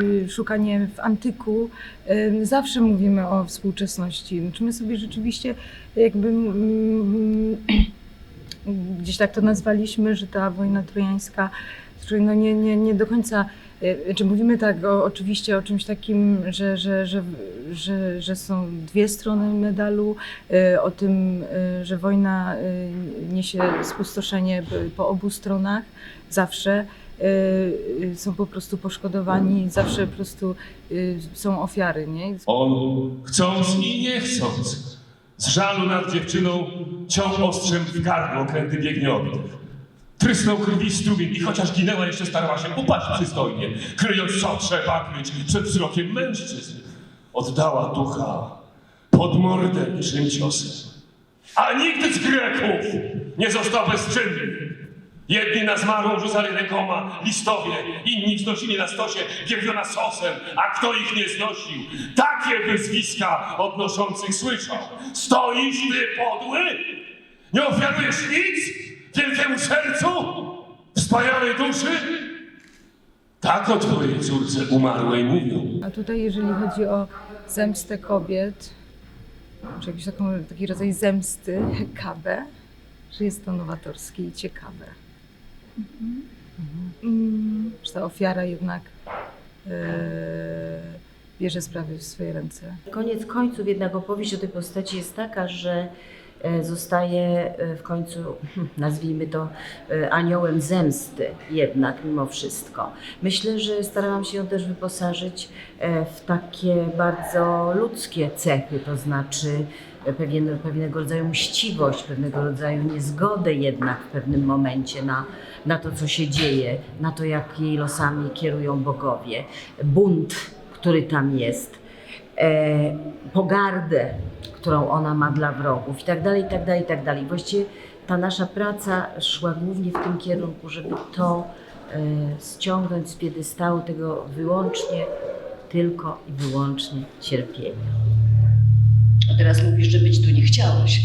Yy, szukanie w antyku, zawsze mówimy o współczesności. Czy my sobie rzeczywiście jakby mm, gdzieś tak to nazwaliśmy, że ta wojna trojańska, że no nie, nie, nie do końca, yy, czy mówimy tak o, oczywiście o czymś takim, że, że, że, że, że są dwie strony medalu, yy, o tym, yy, że wojna niesie spustoszenie po obu stronach, zawsze są po prostu poszkodowani, zawsze po prostu są ofiary, nie? On, chcąc i nie chcąc, z żalu nad dziewczyną ciął ostrzem w gardło, kręty biegnie oddech. Trysnął krwi strumień i chociaż ginęła, jeszcze starała się upaść przystojnie, kryjąc co trzeba kryć przed wzrokiem mężczyzn. Oddała ducha pod morderczym ciosem. A nikt z Greków nie został bezczynny. Jedni na zmarłą rzucali rękoma listowie, inni wznosili na stosie pierwiona sosem, a kto ich nie znosił, takie wyzwiska odnoszących słyszał. Stoisz ty podły? Nie ofiarujesz nic? Wspaniałej duszy? Tak o twojej córce umarłej mówią. A tutaj jeżeli chodzi o zemstę kobiet, czy jakiś taką, taki rodzaj zemsty, kabę, że jest to nowatorskie i ciekawe. Mhm. Że ta ofiara jednak e, bierze sprawy w swoje ręce. Koniec końców jednak opowieść o tej postaci jest taka, że zostaje e, w końcu, nazwijmy to, e, aniołem zemsty jednak mimo wszystko. Myślę, że starałam się ją też wyposażyć e, w takie bardzo ludzkie cechy, to znaczy e, pewien, pewnego rodzaju mściwość, pewnego rodzaju niezgodę jednak w pewnym momencie na, na to, co się dzieje, na to, jak jej losami kierują bogowie, bunt, który tam jest e, pogardę, którą ona ma dla wrogów i tak dalej, i tak dalej, i tak dalej. Właściwie ta nasza praca szła głównie w tym kierunku, żeby to e, ściągnąć z piedestału tego wyłącznie, tylko i wyłącznie cierpienia. A teraz mówisz, że być tu nie chciałeś.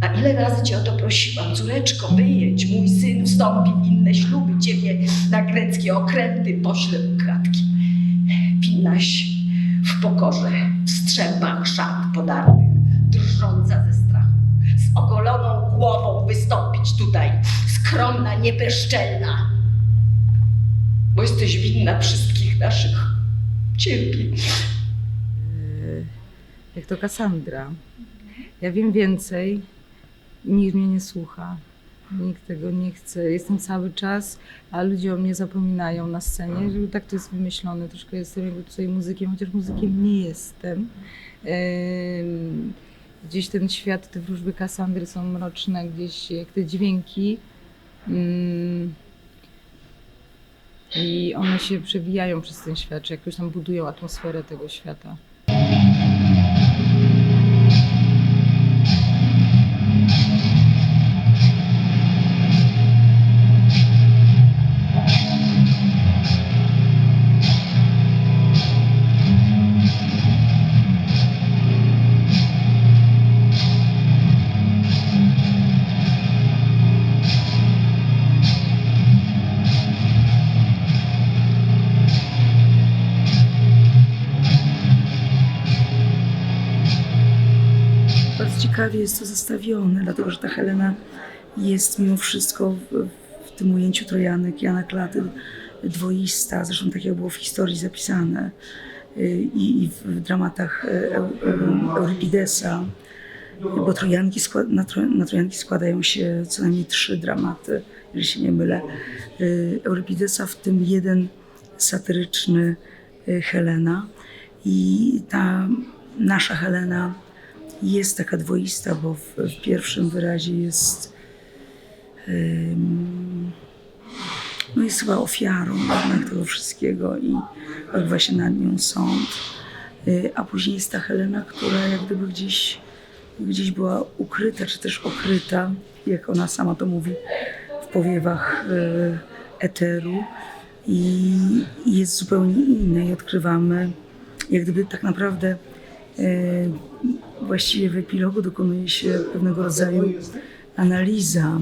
A ile razy cię o to prosiłam, córeczko, wyjedź, mój syn wstąpi w inne śluby, ciebie na greckie okręty pośle u kratki. Winnaś w pokorze, w strzępach szat podartych, drżąca ze strachu, z ogoloną głową wystąpić tutaj, skromna, niebezczelna. Bo jesteś winna wszystkich naszych cierpień. Jak to Kassandra. Ja wiem więcej, nikt mnie nie słucha. Nikt tego nie chce. Jestem cały czas, a ludzie o mnie zapominają na scenie, że tak to jest wymyślone. Troszkę jestem jakby tutaj muzykiem, chociaż muzykiem nie jestem. Em, Gdzieś ten świat, te wróżby Kassandry są mroczne, gdzieś jak te dźwięki. Mm, I one się przewijają przez ten świat, czy jakoś tam budują atmosferę tego świata. Bardzo ciekawie jest to zestawione, dlatego że ta Helena jest mimo wszystko w, w tym ujęciu Trojanek Jana Klaty dwoista, zresztą tak jak było w historii zapisane y, i, i w dramatach e, Eu- Euripidesa, bo Trojanki na, na Trojanki składają się co najmniej trzy dramaty, jeżeli się nie mylę. Y, Euripidesa, w tym jeden satyryczny y, Helena i ta nasza Helena jest taka dwoista, bo w, w pierwszym wyrazie jest no jest chyba ofiarą jednak tego wszystkiego i odbywa się nad nią sąd. Y, a później jest ta Helena, która jak gdyby gdzieś, gdzieś była ukryta, czy też okryta, jak ona sama to mówi, w powiewach y, eteru i jest zupełnie inna i odkrywamy jak gdyby tak naprawdę właściwie w epilogu dokonuje się pewnego rodzaju analiza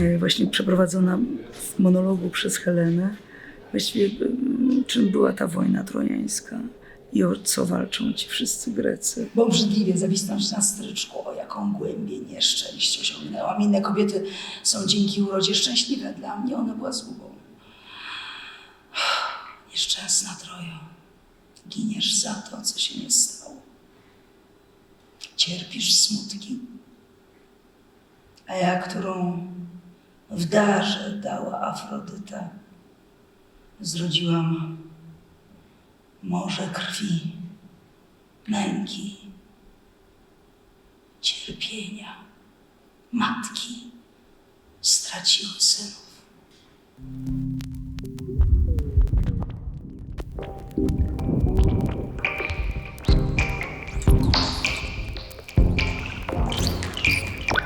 e, właśnie przeprowadzona w monologu przez Helenę, właściwie m, czym była ta wojna trojańska i o co walczą ci wszyscy Grecy. Bo obrzydliwie zawisnąć na stryczku, o jaką głębię nieszczęść osiągnęłam. Inne kobiety są dzięki urodzie szczęśliwe, dla mnie ona była zgubą. Nieszczęsna Trojo, giniesz za to, co się nie stało. Cierpisz smutki, a ja, którą w darze dała Afrodyta, zrodziłam morze krwi, męki, cierpienia. Matki straciły synów.